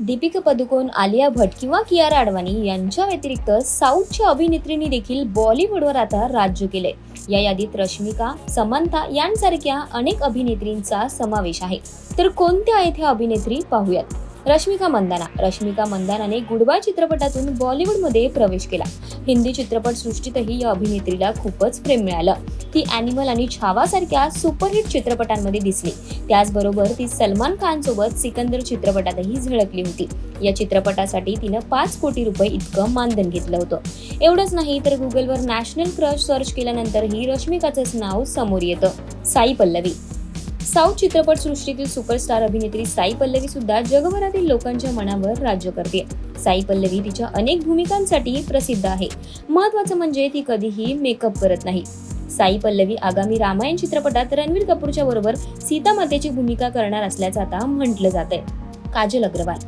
दीपिका पदुकोण आलिया भट किंवा कियारा अडवाणी यांच्या व्यतिरिक्त साऊथच्या अभिनेत्रींनी देखील बॉलिवूडवर आता राज्य केले या यादीत रश्मिका समंता यांसारख्या अनेक अभिनेत्रींचा समावेश आहे. तर कोणत्या आहेत ह्या अभिनेत्री पाहूयात? रश्मिका मंदाना. रश्मिका मंदानाने गुडबाय चित्रपटातून बॉलिवूडमध्ये प्रवेश केला. हिंदी चित्रपट सृष्टीतही या अभिनेत्रीला खूपच प्रेम मिळालं. ती अॅनिमल आणि छावासारख्या सुपरहिट चित्रपटांमध्ये दिसली. त्याचबरोबर ती सलमान खानसोबत सिकंदर चित्रपटातही झळकली होती. या चित्रपटासाठी तिनं पाच कोटी रुपये इतकं मानधन घेतलं होतं. एवढंच नाही तर गुगलवर नॅशनल क्रश सर्च केल्यानंतरही रश्मिकाचंच नाव समोर येतं. साई पल्लवी. साऊथ चित्रपट सृष्टीतील सुपरस्टार अभिनेत्री साई पल्लवी सुद्धा जगभरातील लोकांच्या मनावर राज्य करते. साई पल्लवी तिच्या अनेक भूमिकांसाठी प्रसिद्ध आहे. महत्वाचं म्हणजे ती कधीही मेकअप करत नाही. साई पल्लवी आगामी रामायण चित्रपटात रणवीर कपूरच्या बरोबर सीता मातेची भूमिका करणार असल्याचं आता म्हटलं जात आहे काजल अग्रवाल.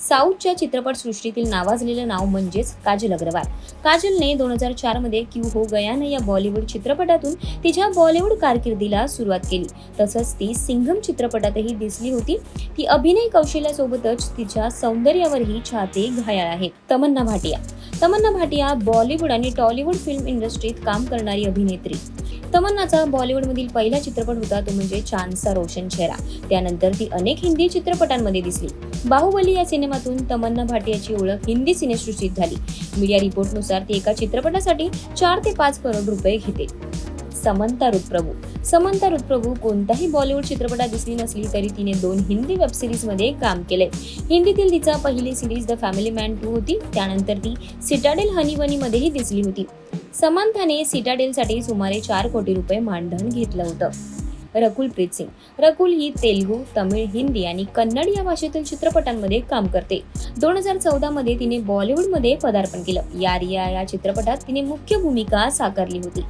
साऊथच्या चित्रपटसृष्टीतील नावाजलेलं नाव म्हणजेच काजल अग्रवाल. काजलने दोन हजार चारमध्ये क्यू हो गयान या बॉलिवूड चित्रपटातून तिच्या बॉलिवूड कारकिर्दीला सुरुवात केली. तसंच ती सिंघम चित्रपटातही दिसली होती. ती अभिनय कौशल्यासोबतच तिच्या सौंदर्यावरही चाहते घायाळ आहेत. तमन्ना भाटिया. तमन्ना भाटिया बॉलिवूड आणि टॉलिवूड फिल्म इंडस्ट्रीत काम करणारी अभिनेत्री. तमन्नाचा बॉलिवूडमधील पहिला चित्रपट होता तो म्हणजे चांदचा रोशन चेहरा. त्यानंतर ती अनेक हिंदी चित्रपटांमध्ये दिसली. बाहुबली या सिनेमातून तमन्ना भाटियाची ओळख हिंदी सिनेसृष्टीत झाली. मीडिया रिपोर्टनुसार ती एका चित्रपटासाठी चार ते पाच करोड रुपये घेते. समंता रुतप्रभू समंता रुतप्रभू कोणताही बॉलिवूड चित्रपटात दिसली नसली तरी तिने दोन हिंदी वेब सिरीजमध्ये काम केले. हिंदीतील तिचा पहिली series the Family Man two होती. त्यानंतर ती सिटाडेल हनीवनी मध्येही दिसली होती. समंथाने सिटाडेलसाठी सुमारे चार कोटी रुपये मानधन घेतलं होतं. रकुल प्रीत सिंग. रकुल ही तेलगू तमिळ हिंदी आणि कन्नड या भाषेतील चित्रपटांमध्ये काम करते. दोन हजार चौदा मध्ये तिने बॉलिवूडमध्ये पदार्पण केलं. यारिया या चित्रपटात तिने मुख्य भूमिका साकारली होती.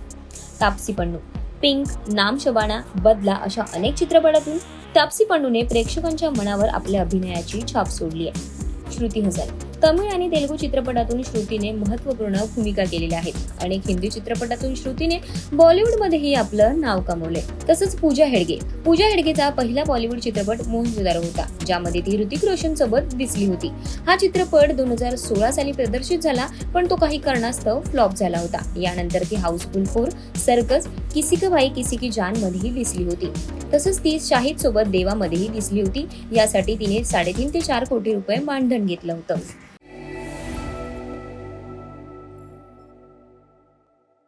तापसी पन्नू. पिंक नाम शबाना बदला अशा अनेक चित्रपटातून तापसी पंडूने प्रेक्षकांच्या मनावर आपल्या अभिनयाची छाप सोडली आहे. श्रुती हजारे. तमिळ आणि तेलुगू चित्रपटातून श्रुतीने महत्त्वपूर्ण भूमिका केलेल्या आहेत अनेक हिंदी चित्रपटातून श्रुतीने बॉलिवूडमध्येही आपलं नाव कमवले तसंच पूजा हेडगे. पूजा हेडगेचा पहिला बॉलिवूड चित्रपट मोहनजोदारो होता ज्यामध्ये ती ऋतिक रोशन सोबत दिसली होती. हा चित्रपट दोन हजार सोळा साली प्रदर्शित झाला पण तो काही कारणास्तव फ्लॉप झाला होता. यानंतर ती हाऊसफुल फोर सर्कस किसी का भाई किसी की जान मध्येही दिसली होती. तसंच ती शाहिद सोबत देवामध्येही दिसली होती. यासाठी तिने साडेतीन ते चार कोटी रुपये मानधन घेतलं होतं.